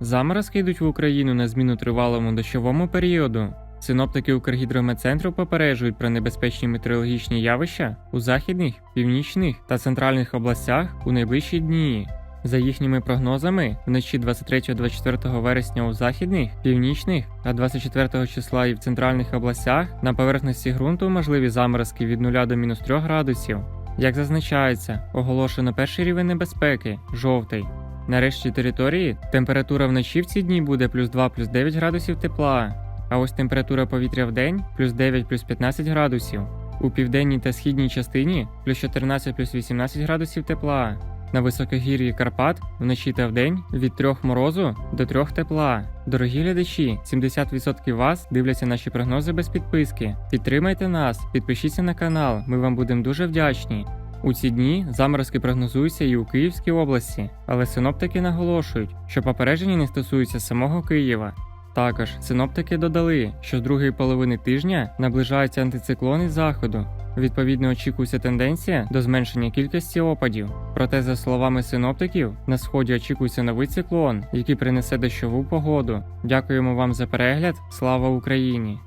Заморозки йдуть в Україну на зміну тривалому дощовому періоду. Синоптики Укргідрометцентру попереджують про небезпечні метеорологічні явища у західних, північних та центральних областях у найближчі дні. За їхніми прогнозами, вночі 23-24 вересня у західних, північних, а 24 числа і в центральних областях на поверхності ґрунту можливі заморозки від 0 до мінус 3 градусів. Як зазначається, оголошено перший рівень небезпеки жовтий. На решті території температура вночі в ці дні буде плюс 2 плюс 9 градусів тепла, а ось температура повітря в день плюс 9 плюс 15 градусів. У південній та східній частині плюс 14 плюс 18 градусів тепла. На високогір'ї Карпат вночі та вдень від 3 морозу до 3 тепла. Дорогі глядачі, 70% вас дивляться наші прогнози без підписки. Підтримайте нас, підпишіться на канал, ми вам будемо дуже вдячні. У ці дні заморозки прогнозуються і у Київській області, але синоптики наголошують, що попередження не стосуються самого Києва. Також синоптики додали, що з другої половини тижня наближаються антициклони з заходу. Відповідно, очікується тенденція до зменшення кількості опадів. Проте, за словами синоптиків, на сході очікується новий циклон, який принесе дощову погоду. Дякуємо вам за перегляд. Слава Україні!